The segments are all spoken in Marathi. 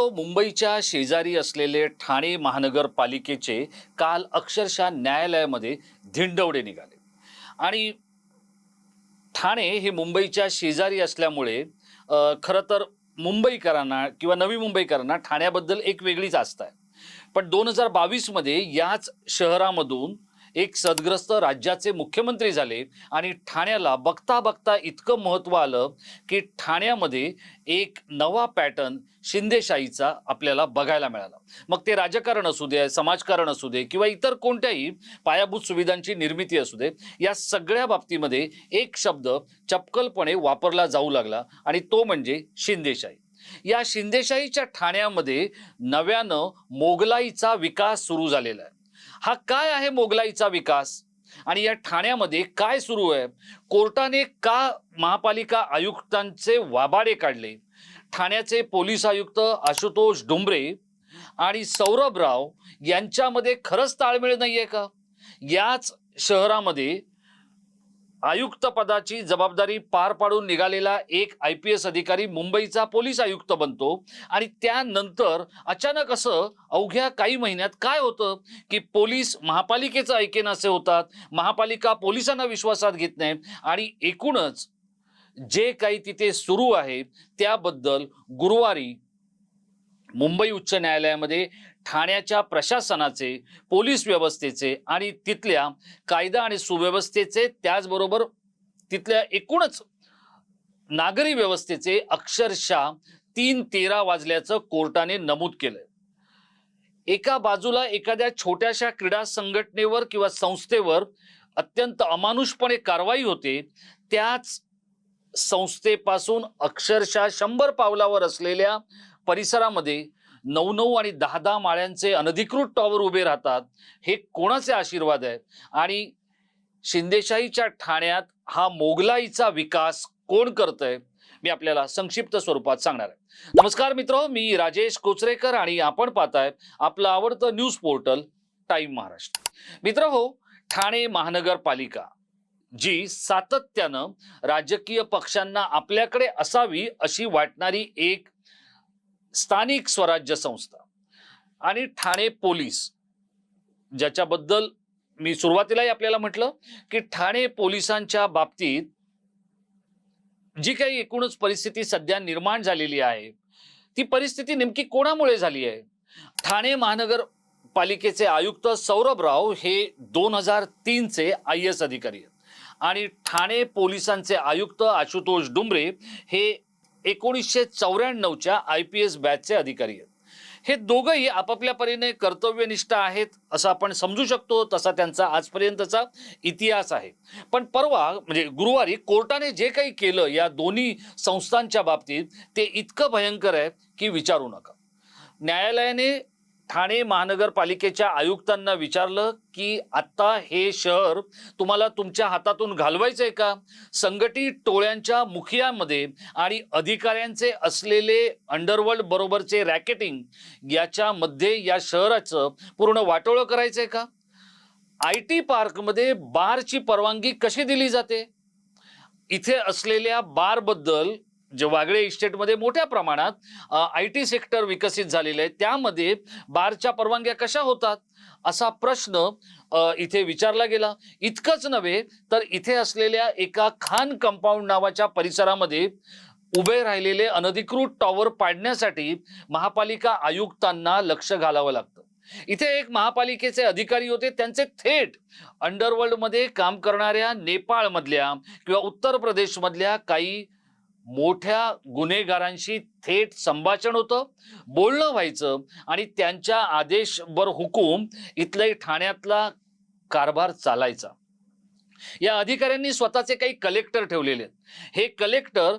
हो मुंबईच्या शेजारी असलेले ठाणे महानगरपालिकेचे काल अक्षरशः न्यायालयामध्ये धिंडवडे निघाले. आणि ठाणे हे मुंबईच्या शेजारी असल्यामुळे खरं तर मुंबईकरांना किंवा नवी मुंबईकरांना ठाण्याबद्दल एक वेगळीच आस्था आहे. पण दोन हजार बावीसमध्ये याच शहरामधून एक सदग्रस्त राज्याचे मुख्यमंत्री झाले आणि ठाण्याला बघता बघता इतकं महत्त्व आलं की ठाण्यामध्ये एक नवा पॅटर्न शिंदेशाहीचा आपल्याला बघायला मिळाला. मग ते राजकारण असू दे समाजकारण असू दे किंवा इतर कोणत्याही पायाभूत सुविधांची निर्मिती असू दे या सगळ्या बाबतीमध्ये एक शब्द चपकलपणे वापरला जाऊ लागला आणि तो म्हणजे शिंदेशाही. या शिंदेशाहीच्या ठाण्यामध्ये नव्यानं मोगलाईचा विकास सुरू झालेला आहे. हा काय आहे मोगलाईचा विकास? आणि या ठाण्यामध्ये काय सुरू आहे? कोर्टाने का महापालिका आयुक्तांचे वाबाडे काढले? ठाण्याचे पोलीस आयुक्त आशुतोष डुंबरे आणि सौरभ राव यांच्यामध्ये खरंच ताळमेळ नाहीये का? याच शहरामध्ये आयुक्त पदाची जबाबदारी पार पाडून निघालेला एक आय पी एस अधिकारी मुंबईचा पोलीस आयुक्त बनतो. आणि त्यानंतर अचानक असं अवघ्या काही महिन्यात काय होतं? की पोलीस महापालिकेचं ऐकेन असे होतात. महापालिका पोलिसांना विश्वासात घेत नाही. आणि एकूणच जे काही तिथे सुरू आहे त्याबद्दल गुरुवारी मुंबई उच्च न्यायालयामध्ये ठाण्याच्या प्रशासनाचे पोलीस व्यवस्थेचे आणि तिथल्या कायदा आणि सुव्यवस्थेचे त्याचबरोबर तिथल्या एकूणच नागरी व्यवस्थेचे अक्षरशः तीन तेरा वाजल्याचं कोर्टाने नमूद केलंय. एका बाजूला एखाद्या छोट्याशा क्रीडा संघटनेवर किंवा संस्थेवर अत्यंत अमानुषपणे कारवाई होते त्याच संस्थेपासून अक्षरशः शंभर पावलावर असलेल्या परिसरामध्ये नऊ नऊ आणि दहा दहा माळ्यांचे अनधिकृत टॉवर उभे राहतात. हे कोणाचे आशीर्वाद आहे आणि शिंदेशाहीच्या ठाण्यात हा मोगलाईचा विकास कोण करतंय? मी आपल्याला संक्षिप्त स्वरूपात सांगणार आहे. नमस्कार मित्र मी राजेश कोचरेकर आणि आपण पाहताय आपलं आवडतं न्यूज पोर्टल टाइम महाराष्ट्र मित्र हो ठाणे महानगरपालिका जी सातत्यानं राजकीय पक्षांना आपल्याकडे असावी अशी वाटणारी एक स्थानिक स्वराज्य संस्था आणि ठाणे पोलीस ज्याच्याबद्दल मी सुरुवातीलाही आपल्याला म्हटलं की ठाणे पोलिसांच्या बाबतीत जी काही एकूणच परिस्थिती सध्या निर्माण झालेली आहे ती परिस्थिती नेमकी कोणामुळे झाली आहे? ठाणे महानगर पालिकेचे आयुक्त सौरभ राव हे दोन हजार तीनचे आय एस अधिकारी आहेत. आणि ठाणे पोलिसांचे आयुक्त आशुतोष डुंबरे हे एकोणीसशे चौऱ्याण्णवच्या आय पी एस बॅचचे अधिकारी आहेत. हे दोघंही आपापल्या परीने कर्तव्यनिष्ठ आहेत असं आपण समजू शकतो तसा त्यांचा आजपर्यंतचा इतिहास आहे. पण परवा म्हणजे गुरुवारी कोर्टाने जे काही केलं या दोन्ही संस्थांच्या बाबतीत ते इतकं भयंकर आहे की विचारू नका. न्यायालयाने ठाणे महानगरपालिकेच्या आयुक्तांना विचारलं की आता हे शहर तुम्हाला तुमच्या हातातून घालवायचं आहे का? संघटित टोळ्यांच्या मुखियामध्ये आणि अधिकाऱ्यांचे असलेले अंडरवर्ल्ड बरोबरचे रॅकेटिंग याच्यामध्ये या शहराचं पूर्ण वाटोळं करायचं आहे का? आय टी पार्कमध्ये बारची परवानगी कशी दिली जाते? इथे असलेल्या बारबद्दल जे वागळे इस्टेटमध्ये मोठ्या प्रमाणात आय टी सेक्टर विकसित झालेले आहे त्यामध्ये बारच्या परवानग्या कशा होतात? असा प्रश्न इथे विचारला गेला. इतकंच नव्हे तर इथे असलेल्या एका खान कंपाऊंड नावाच्या परिसरामध्ये उभे राहिलेले अनधिकृत टॉवर पाडण्यासाठी महापालिका आयुक्तांना लक्ष घालावं लागतं. इथे एक महापालिकेचे अधिकारी होते त्यांचे थेट अंडरवर्ल्डमध्ये काम करणाऱ्या नेपाळमधल्या किंवा उत्तर प्रदेशमधल्या काही मोठ्या गुन्हेगारांशी थेट संभाषण होतं बोलणं व्हायचं आणि त्यांच्या आदेशवर हुकूम इथलाही ठाण्यातला कारभार चालायचा. या अधिकाऱ्यांनी स्वतःचे काही कलेक्टर ठेवलेले आहेत. हे कलेक्टर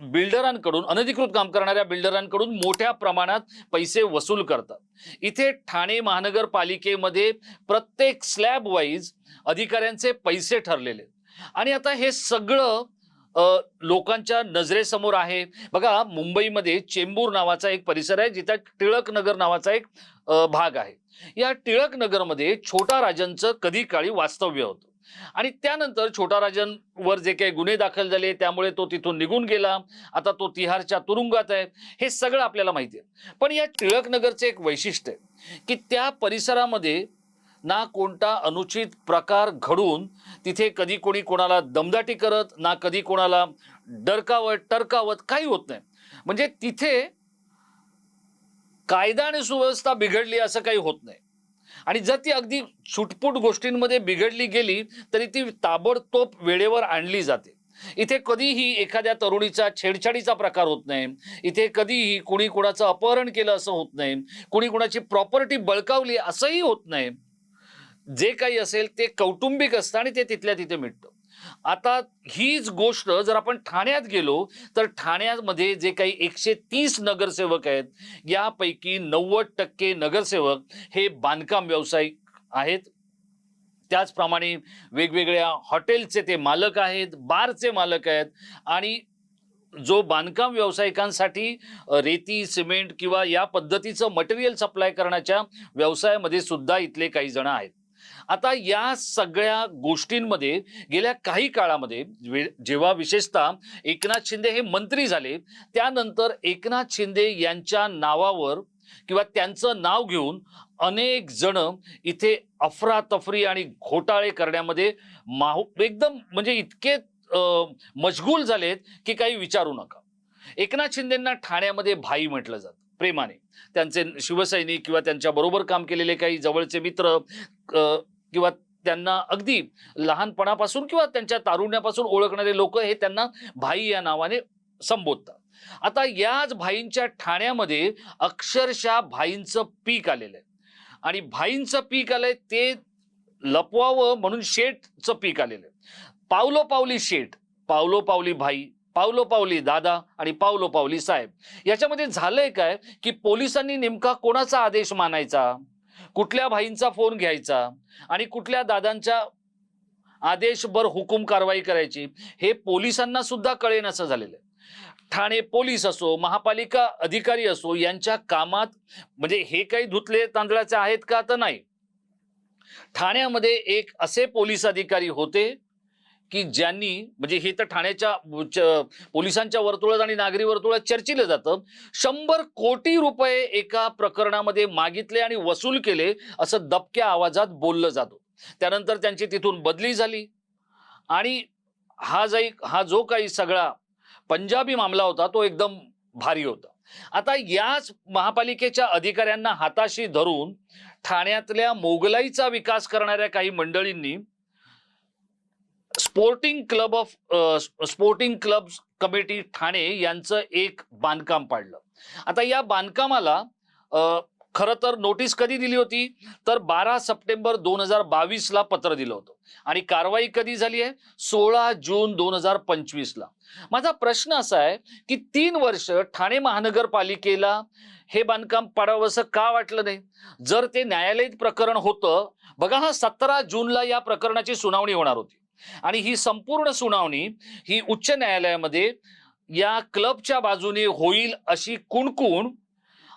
बिल्डरांकडून अनधिकृत काम करणाऱ्या बिल्डरांकडून मोठ्या प्रमाणात पैसे वसूल करतात. इथे ठाणे महानगरपालिकेमध्ये प्रत्येक स्लॅब वाईज अधिकाऱ्यांचे पैसे ठरलेले आणि आता हे सगळं लोकांच्या नजरेसमोर आहे. बघा मुंबईमध्ये चेंबूर नावाचा एक परिसर आहे जिथे टिळक नगर नावाचा एक भाग आहे. या टिळक नगरमध्ये छोटा राजांचं कधी काळी वास्तव्य होतं. आणि त्यानंतर छोटा राजांवर जे काही गुन्हे दाखल झाले त्यामुळे तो तिथून निघून गेला. आता तो तिहारच्या तुरुंगात आहे. हे सगळं आपल्याला माहिती आहे. पण या टिळक नगरचे एक वैशिष्ट्य आहे की त्या परिसरामध्ये ना कोणता अनुचित प्रकार घडून तिथे कधी कोणी कोणाला दमदाटी करत ना कधी कोणाला डरकावत टरकावत काही होत नाही. म्हणजे तिथे कायदा आणि सुव्यवस्था बिघडली असं काही होत नाही. आणि जर ती अगदी छुटपुट गोष्टींमध्ये बिघडली गेली तरी ती ताबडतोब वेळेवर आणली जाते. इथे कधीही एखाद्या तरुणीचा छेडछाडीचा प्रकार होत नाही. इथे कधीही कुणी कुणाचं अपहरण केलं असं होत नाही. कुणी कुणाची प्रॉपर्टी बळकावली असंही होत नाही. जे काही असेल ते कौटुंबिक असतं आणि ते तिथल्या तिथे मिटतं. आता हीच गोष्ट जर आपण ठाण्यात गेलो तर ठाण्यामध्ये जे काही एकशे तीस नगरसेवक आहेत यापैकी नव्वद टक्के नगरसेवक हे बांधकाम व्यावसायिक आहेत. त्याचप्रमाणे वेगवेगळ्या हॉटेलचे ते मालक आहेत बारचे मालक आहेत आणि जो बांधकाम व्यावसायिकांसाठी रेती सिमेंट किंवा या पद्धतीचं मटेरियल सप्लाय करण्याच्या व्यवसायामध्ये सुद्धा इथले काही जण आहेत. आता या सगळ्या गोष्टींमध्ये गेल्या काही काळामध्ये जेव्हा विशेषतः एकनाथ शिंदे हे मंत्री झाले त्यानंतर एकनाथ शिंदे यांच्या नावावर किंवा त्यांचं नाव घेऊन अनेक जण इथे अफरातफरी आणि घोटाळे करण्यामध्ये माहू एकदम म्हणजे इतके मशगूल झालेत की काही विचारू नका. एकनाथ शिंदेंना ठाण्यामध्ये भाई म्हटलं जातं. प्रेमाने. त्यांचे शिवसैनिक किंवा त्यांच्या बरोबर काम केलेले काही जवळचे मित्र किंवा त्यांना अगदी लहानपणापासून किंवा त्यांच्या तारुण्यापासून ओळखणारे लोक हे त्यांना भाई या नावाने संबोधतात. आता याच भाईंच्या ठाण्यामध्ये अक्षरशः भाईंचं पीक आलेलं आहे. आणि भाईंचं पीक आलंय ते लपवावं म्हणून शेठचं पीक आलेलं आहे. पावलो पावली शेठ पावलो पावली भाई पावलो पावली दादा आणि पावलो पावली साहेब. याच्यामध्ये झालंय काय की पोलिसांनी नेमका कोणाचा आदेश मानायचा? कुठल्या भाईंचा फोन घ्यायचा? आणि कुठल्या दादांच्या आदेशभर हुकूम कारवाई करायची? हे पोलिसांना सुद्धा कळेन असं झालेलं आहे. ठाणे पोलीस असो महापालिका अधिकारी असो यांच्या कामात म्हणजे हे काही धुतले तांदळाचे आहेत का? तर नाही. ठाण्यामध्ये एक असे पोलीस अधिकारी होते की ज्यांनी म्हणजे हे तर ठाण्याच्या पोलिसांच्या वर्तुळात आणि नागरी वर्तुळात चर्चिलं जातं. शंभर कोटी रुपये एका प्रकरणामध्ये मागितले आणि वसूल केले असं दबक्या आवाजात बोललं जातं. त्यानंतर त्यांची तिथून बदली झाली. आणि हा जाई हा जो काही सगळा पंजाबी मामला होता तो एकदम भारी होता. आता याच महापालिकेच्या अधिकाऱ्यांना हाताशी धरून ठाण्यातल्या मोगलाईचा विकास करणाऱ्या काही मंडळींनी sporting club of sporting club committee Thane यांचं एक बांधकाम पाडलं. आता या बांधकामाला खरं तर नोटीस कधी दिली होती? तर बारा सप्टेंबर दोन हजार बावीसला पत्र दिलं होतं. आणि कारवाई कधी झाली आहे? सोळा जून दोन हजार पंचवीसला. माझा प्रश्न असा आहे की तीन वर्ष ठाणे महानगरपालिकेला हे बांधकाम पाडावंसं का वाटलं नाही? जर ते न्यायालयीन प्रकरण होतं बघा हा सतरा जूनला या प्रकरणाची सुनावणी होणार होती. आणि ही संपूर्ण सुनावणी ही उच्च न्यायालयामध्ये या क्लबच्या बाजूने होईल अशी कुणकुण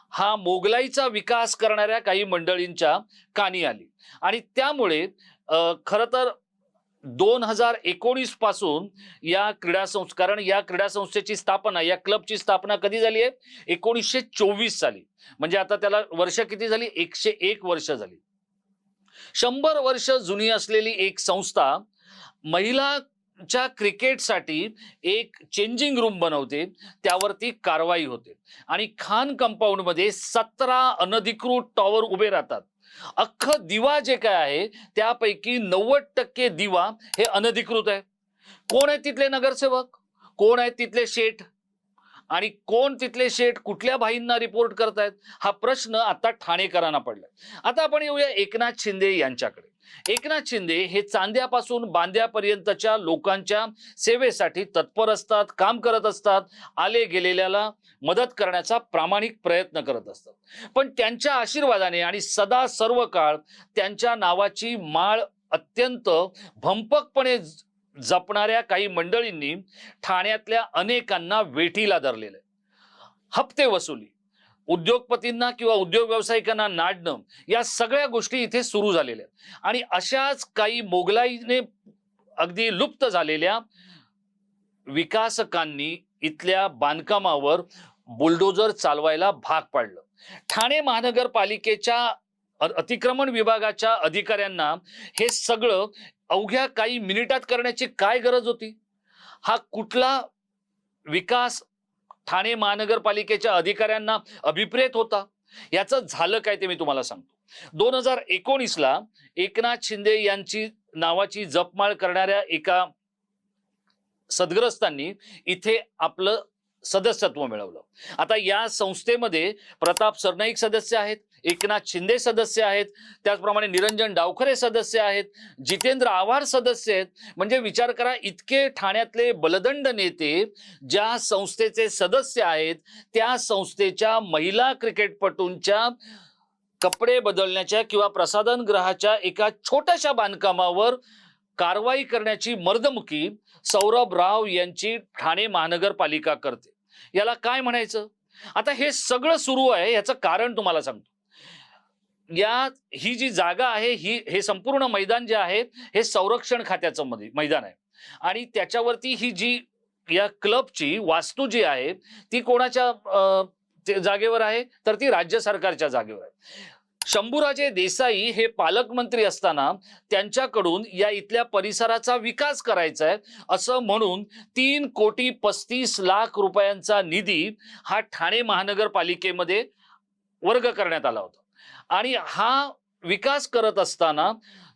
हा मोगलाईचा विकास करणाऱ्या काही मंडळींच्या कानी आली. आणि त्यामुळे अ, खरं तर दोन हजार एकोणीसपासून या क्रीडा संस्था कारण या क्रीडा संस्थेची स्थापना या क्लबची स्थापना कधी झाली आहे? एकोणीसशे चोवीस साली. म्हणजे आता त्याला वर्ष किती झाली? एकशे एक वर्ष झाली. शंभर वर्ष जुनी असलेली एक संस्था महिलाच्या क्रिकेटसाठी एक चेंजिंग रूम बनवते. त्यावरती कारवाई होते. आणि खान कंपाऊंडमध्ये सतरा अनधिकृत टॉवर उभे राहतात. अख्खं दिवा जे काय आहे त्यापैकी नव्वद टक्के दिवा हे अनधिकृत आहे. कोण आहे तिथले नगरसेवक? कोण आहेत तिथले शेठ? आणि कोण तिथले शेठ कुठल्या भाईंना रिपोर्ट करतायत? हा प्रश्न आता ठाणेकरांना पडलाय. आता आपण येऊया एकनाथ शिंदे यांच्याकडे. एकनाथ शिंदे हे चांद्यापासून बांद्यापर्यंतच्या लोकांच्या सेवेसाठी तत्पर असतात काम करत असतात आले गेलेल्याला मदत करण्याचा प्रामाणिक प्रयत्न करत असतात. पण त्यांच्या आशीर्वादाने आणि सदा सर्व काळ त्यांच्या नावाची माळ अत्यंत भंपकपणे जपणाऱ्या काही मंडळींनी ठाण्यातल्या अनेकांना वेठीला धरलेलं हप्ते वसुली उद्योगपतींना किंवा उद्योग व्यावसायिकांना नाडणं या सगळ्या गोष्टी इथे सुरू झालेल्या आहेत. आणि अशाच काही मोगलाईने अगदी लुप्त झालेल्या विकासकांनी इथल्या बांधकामावर बुलडोजर चालवायला भाग पाडलं. ठाणे महानगरपालिकेच्या अतिक्रमण विभागाच्या अधिकाऱ्यांना हे सगळं अवघ्या काही मिनिटात करण्याची काय गरज होती? हा कुठला विकास ठाणे महानगरपालिकेच्या अधिकाऱ्यांना अभिप्रेत होता. याचं झालं काय ते मी तुम्हाला सांगतो. दोन हजार एकोणीसला एकनाथ शिंदे यांची नावाची जपमाळ करणाऱ्या एका सद्ग्रस्तांनी इथे आपलं सदस्यत्व मिळवलं. आता या संस्थेमध्ये प्रताप सरनाईक सदस्य आहेत एकनाथ शिंदे सदस्य आहेत त्याचप्रमाणे निरंजन डावखरे सदस्य आहेत जितेंद्र आव्हाड सदस्य आहेत. म्हणजे विचार करा इतके ठाण्यातले बलदंड नेते ज्या संस्थेचे सदस्य आहेत त्या संस्थेच्या महिला क्रिकेटपटूंच्या कपडे बदलण्याच्या किंवा प्रसादनग्रहाच्या एका छोट्याशा बांधकामावर कारवाई करण्याची मर्दमुकी सौरभ राव यांची ठाणे महानगरपालिका करते. याला काय म्हणायचं? आता हे सगळं सुरू आहे याचं कारण तुम्हाला सांगतो. या ही जी जागा आहे ही हे संपूर्ण मैदान जे आहे हे संरक्षण खात्याचं मध्ये मैदान आहे. आणि त्याच्यावरती ही जी या क्लबची वास्तू जी आहे ती कोणाच्या जागेवर आहे? तर ती राज्य सरकारच्या जागेवर आहे. शंभूराजे देसाई हे पालकमंत्री असताना त्यांच्याकडून या इथल्या परिसराचा विकास करायचा आहे. असं म्हणून तीन कोटी पस्तीस लाख रुपयांचा निधी हा ठाणे महानगरपालिकेमध्ये वर्ग करण्यात आला होता. आणि हा विकास करत असताना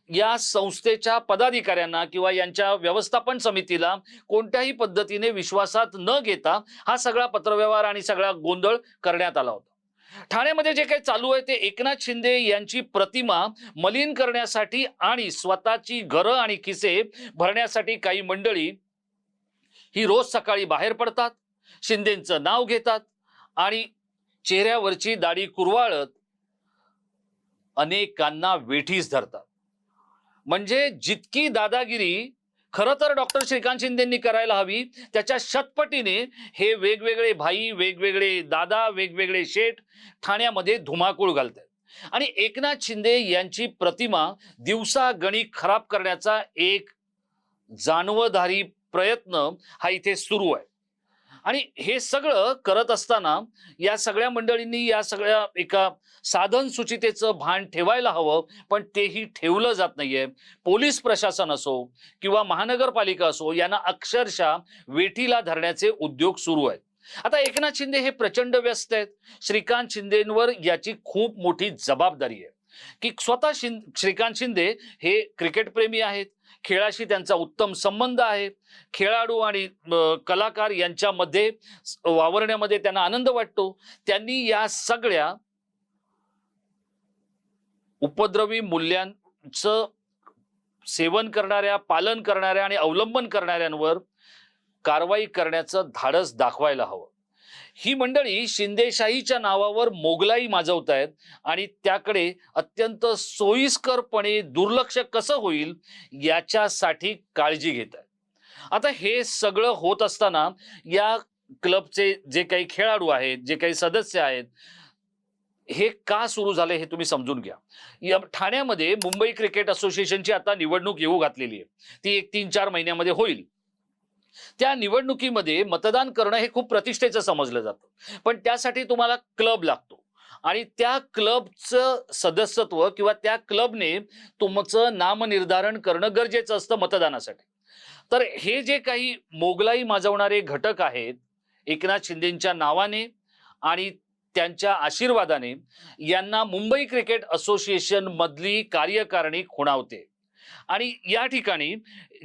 या संस्थेच्या पदाधिकाऱ्यांना किंवा यांच्या व्यवस्थापन समितीला कोणत्याही पद्धतीने विश्वासात न घेता हा सगळा पत्रव्यवहार आणि सगळा गोंधळ करण्यात आला होता. ठाण्यामध्ये जे काही चालू आहे ते एकनाथ शिंदे यांची प्रतिमा मलिन करण्यासाठी आणि स्वतःची घरं आणि खिसे भरण्यासाठी काही मंडळी ही रोज सकाळी बाहेर पडतात शिंदेचं नाव घेतात आणि चेहऱ्यावरची दाढी कुरवाळत अनेकांना वेठीस धरतात. म्हणजे जितकी दादागिरी खरं तर डॉक्टर श्रीकांत शिंदेंनी करायला हवी. त्याच्या शतपटीने हे वेगवेगळे भाई वेगवेगळे दादा वेगवेगळे शेठ ठाण्यामध्ये धुमाकूळ घालतात. आणि एकनाथ शिंदे यांची प्रतिमा दिवसा गणी खराब करण्याचा एक जाणवधारी प्रयत्न हा इथे सुरू आहे. आणि हे सगळं करत असताना या सगळ्या मंडळींनी या सगळ्या एका साधन सुचितेचं भान ठेवायला हवं पण तेही ठेवलं जात नाहीये. पोलीस प्रशासन असो किंवा महानगरपालिका असो यांना अक्षरशः वेठीला धरण्याचे उद्योग सुरू आहेत. आता एकनाथ शिंदे हे प्रचंड व्यस्त आहेत. श्रीकांत शिंदेंवर याची खूप मोठी जबाबदारी आहे. की स्वतः शिं श्रीकांत शिंदे हे क्रिकेटप्रेमी आहेत. खेळाशी त्यांचा उत्तम संबंध आहे. खेळाडू आणि कलाकार यांच्यामध्ये वावरण्यामध्ये त्यांना आनंद वाटतो. त्यांनी या सगळ्या उपद्रवी मूल्यांचं सेवन करणाऱ्या पालन करणाऱ्या आणि अवलंबन करणाऱ्यांवर कारवाई करण्याचं धाडस दाखवायला हवं. ही मंडळी शिंदेशाहीच्या नावावर मोगलाई माजवत आहेत आणि त्याकडे अत्यंत सोयीस्करपणे दुर्लक्ष कसं होईल याच्यासाठी काळजी घेत आहेत आता हे सगळं होत असताना या क्लबचे जे काही खेळाडू आहेत जे काही सदस्य आहेत हे का सुरू झाले हे तुम्ही समजून घ्या. या ठाण्यामध्ये मुंबई क्रिकेट असोसिएशनची आता निवडणूक येऊ घातलेली आहे. ती एक तीन चार महिन्यामध्ये होईल. त्या निवडणुकीमध्ये मतदान करणं हे खूप प्रतिष्ठेचं समजलं जातं. पण त्यासाठी तुम्हाला क्लब लागतो. आणि त्या क्लबचं सदस्यत्व किंवा त्या क्लबने तुमचं नामनिर्धारण करणं गरजेचं असतं मतदानासाठी. तर हे जे काही मोगलाई माजवणारे घटक आहेत एकनाथ शिंदेच्या नावाने आणि त्यांच्या आशीर्वादाने यांना मुंबई क्रिकेट असोसिएशन मधली कार्यकारिणी खुणावते. आणि या ठिकाणी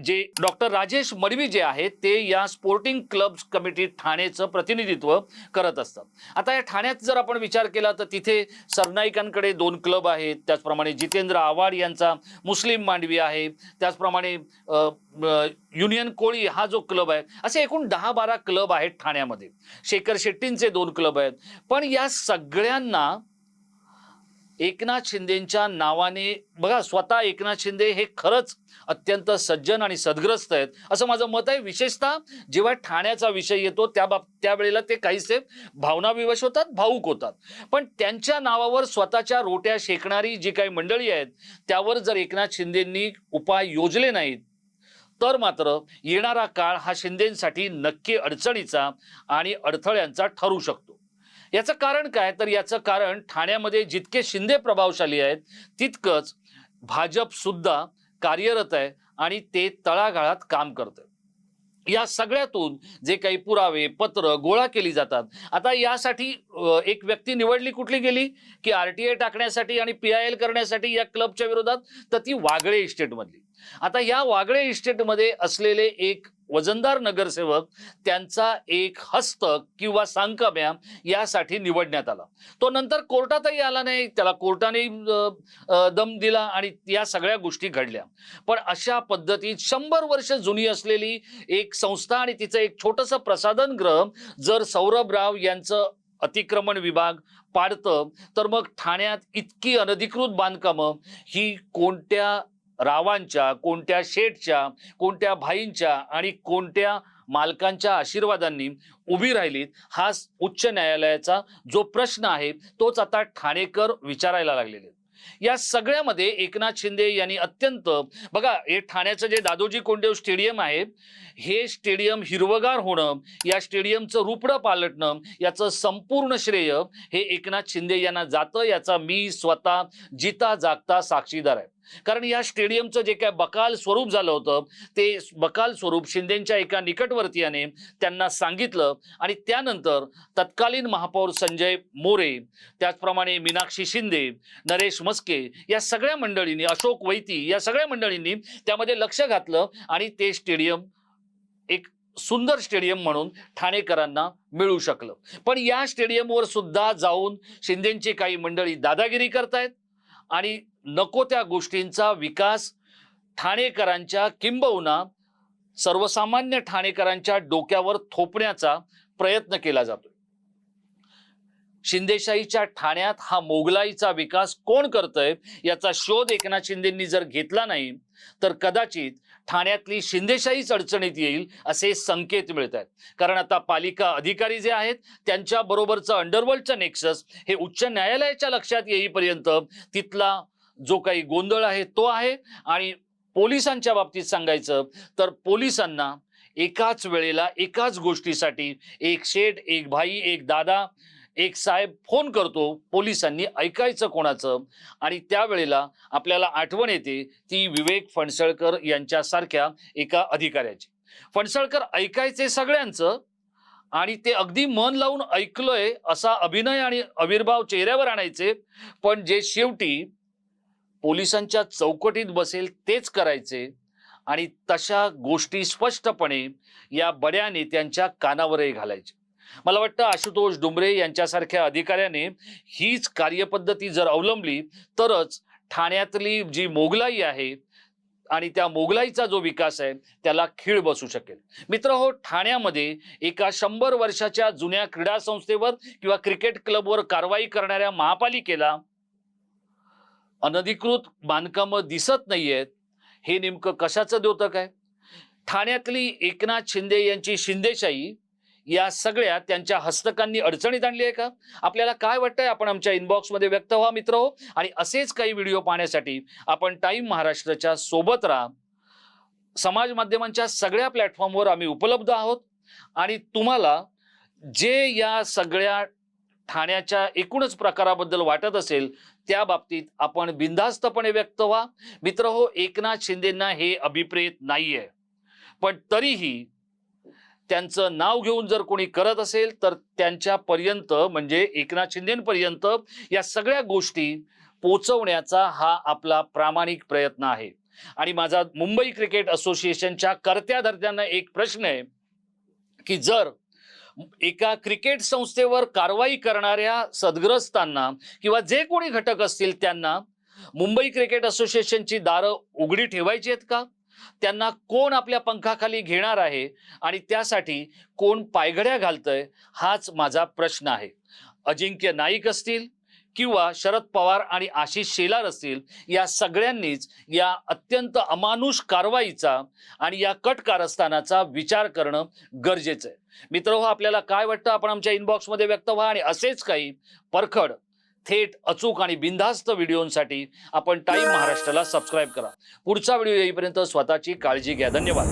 जे डॉक्टर राजेश मडवी जे आहेत ते या स्पोर्टिंग क्लब कमिटी ठाणेचं प्रतिनिधित्व करत असतात. आता या ठाण्यात जर आपण विचार केला तर तिथे सरनाईकांकडे दोन क्लब आहेत. त्याचप्रमाणे जितेंद्र आव्हाड यांचा मुस्लिम मांडवी आहे. त्याचप्रमाणे युनियन कोळी हा जो क्लब आहे असे एकूण दहा बारा क्लब आहेत ठाण्यामध्ये. शेखर शेट्टींचे दोन क्लब आहेत. पण या सगळ्यांना एकनाथ शिंदेच्या नावाने बघा स्वतः एकनाथ शिंदे हे खरंच अत्यंत सज्जन आणि सद्ग्रस्त आहेत. असं माझं मत आहे. विशेषतः जेव्हा ठाण्याचा विषय येतो त्या बाब त्यावेळेला ते काहीसे भावनाविवश होतात भाऊक होतात. पण त्यांच्या नावावर स्वतःच्या रोट्या शेकणारी जी काही मंडळी आहेत त्यावर जर एकनाथ शिंदेंनी उपाय योजले नाहीत तर मात्र येणारा काळ हा शिंदेसाठी नक्की अडचणीचा आणि अडथळ्यांचा ठरू शकतो. याचं कारण काय? तर याचं कारण ठाण्यामध्ये जितके शिंदे प्रभावशाली आहेत तितकंच भाजप सुद्धा कार्यरत आहे आणि ते तळागाळात काम करत या सगळ्यातून जे काही पुरावे पत्र गोळा केली जातात. आता यासाठी एक व्यक्ती निवडली कुठली गेली? की आरटीआय टाकण्यासाठी आणि पी आय एल करण्यासाठी या क्लबच्या विरोधात? तर ती वागळे इस्टेटमधली. आता या वागळे इस्टेटमध्ये असलेले एक वजनदार नगरसेवक त्यांचा एक हस्तक किंवा सांकम्या यासाठी निवडण्यात आला. तो नंतर कोर्टातही आला नाही. त्याला कोर्टाने दम दिला आणि या सगळ्या गोष्टी घडल्या. पण अशा पद्धतीत शंभर वर्ष जुनी असलेली एक संस्था आणि तिचं एक छोटंसं प्रसाधन ग्रह जर सौरभ राव यांचं अतिक्रमण विभाग पाडतं तर मग ठाण्यात इतकी अनधिकृत बांधकामं ही कोणत्या रावांच्या कोणत्या शेठच्या कोणत्या भाईंच्या आणि कोणत्या मालकांच्या आशीर्वादांनी उभी राहिलीत हा उच्च न्यायालयाचा जो प्रश्न आहे तोच आता ठाणेकर विचारायला लागलेले या सगळ्यामध्ये एकनाथ शिंदे यांनी अत्यंत बघा हे ठाण्याचं जे दादोजी कोंडदेव स्टेडियम आहे हे स्टेडियम हिरवगार होणं या स्टेडियमचं रुपडं पालटणं याचं संपूर्ण श्रेय हे एकनाथ शिंदे यांना जातं याचा मी स्वतः जिता जागता साक्षीदार आहे. कारण या स्टेडियमचं जे काय बकाल स्वरूप झालं होतं ते बकाल स्वरूप शिंदेच्या एका निकटवर्तीयाने त्यांना सांगितलं आणि त्यानंतर तत्कालीन महापौर संजय मोरे त्याचप्रमाणे मीनाक्षी शिंदे नरेश मस्के या सगळ्या मंडळींनी अशोक वैती या सगळ्या मंडळींनी त्यामध्ये लक्ष घातलं आणि ते स्टेडियम एक सुंदर स्टेडियम म्हणून ठाणेकरांना मिळू शकलं. पण या स्टेडियमवर सुद्धा जाऊन शिंदेची काही मंडळी दादागिरी करतायत आणि नको त्या गोष्टींचा विकास ठाणेकरांच्या किंबहुना सर्वसामान्य ठाणेकरांच्या डोक्यावर थोपण्याचा प्रयत्न केला जातो शिंदेशाहीच्या ठाण्यात हा मोगलाईचा विकास कोण करतय याचा शोध एकनाथ शिंदेंनी जर घेतला नाही तर कदाचित ठाण्यातली शिंदेशाहीच अडचणीत येईल असे संकेत मिळत आहेत. कारण आता पालिका अधिकारी जे आहेत त्यांच्या बरोबरचं अंडरवर्ल्डचं नेक्सस हे उच्च न्यायालयाच्या लक्षात येईपर्यंत तिथला जो काही गोंधळ आहे तो आहे. आणि पोलिसांच्या बाबतीत सांगायचं तर पोलिसांना एकाच वेळेला एकाच गोष्टीसाठी एक शेठ एक भाई एक दादा एक साहेब फोन करतो. पोलिसांनी ऐकायचं कोणाचं? आणि त्यावेळेला आपल्याला आठवण येते ती विवेक फणसळकर यांच्यासारख्या एका अधिकाऱ्याची. फणसळकर ऐकायचे सगळ्यांचं आणि ते अगदी मन लावून ऐकलंय असा अभिनय आणि आविर्भाव चेहऱ्यावर आणायचे. पण जे शेवटी पोलिसांच्या चौकटीत बसेल तेच करायचे आणि तशा गोष्टी स्पष्टपणे या बड्या नेत्यांच्या कानावरही घालायचे. मला वाटतं आशुतोष डुंबरे यांच्यासारख्या अधिकाऱ्याने हीच कार्यपद्धती जर अवलंबली तरच ठाण्यातली जी मोगलाई आहे आणि त्या मोगलाईचा जो विकास आहे त्याला खीळ बसू शकेल. मित्र हो ठाण्यामध्ये एका शंभर वर्षाच्या जुन्या क्रीडा संस्थेवर किंवा क्रिकेट क्लबवर कारवाई करणाऱ्या महापालिकेला अनधिकृत बांधकामं दिसत नाहीयेत. हे नेमकं कशाचं द्योतक आहे? ठाण्यातली एकनाथ शिंदे यांची शिंदेशाही या सगळ्या त्यांच्या हस्तकांनी अडचणीत आणली आहे का? आपल्याला काय वाटतंय? आपण आमच्या इनबॉक्समध्ये व्यक्त व्हा मित्र हो. आणि असेच काही व्हिडिओ पाहण्यासाठी आपण टाईम महाराष्ट्राच्या सोबत राहा. समाज माध्यमांच्या सगळ्या प्लॅटफॉर्मवर आम्ही उपलब्ध आहोत. आणि तुम्हाला जे या सगळ्या ठाण्याच्या एकूणच प्रकाराबद्दल वाटत असेल त्या बाबतीत आपण बिनधास्तपणे व्यक्त व्हा. मित्र हो एकनाथ शिंदेंना हे अभिप्रेत नाहीये. पण तरीही त्यांचं नाव घेऊन जर कोणी करत असेल तर त्यांच्यापर्यंत म्हणजे एकनाथ शिंदेपर्यंत या सगळ्या गोष्टी पोचवण्याचा हा आपला प्रामाणिक प्रयत्न आहे. आणि माझा मुंबई क्रिकेट असोसिएशनच्या कर्त्या धर्त्यांना एक प्रश्न आहे की जर एका क्रिकेट संस्थेवर कारवाई करणाऱ्या सदग्रस्तांना किंवा जे कोणी घटक असतील त्यांना मुंबई क्रिकेट असोसिएशनची दारं उघडी ठेवायची आहेत का? त्यांना कोण आपल्या पंखाखाली घेणार आहे? आणि त्यासाठी कोण पायघड्या घालतंय? हाच माझा प्रश्न आहे. अजिंक्य नाईक असतील किंवा शरद पवार आणि आशिष शेलार असतील या सगळ्यांनीच या अत्यंत अमानुष कारवाईचा आणि या कट कारस्थानाचा विचार करणं गरजेचं आहे. मित्र हो आपल्याला काय वाटतं? आपण आमच्या इनबॉक्समध्ये व्यक्त व्हा आणि असेच काही परखड थेट अचूक आणि बिनधास्त व्हिडिओंसाठी आपण टाईम महाराष्ट्राला सबस्क्राईब करा. पुढचा व्हिडिओ येईपर्यंत स्वतःची काळजी घ्या. धन्यवाद.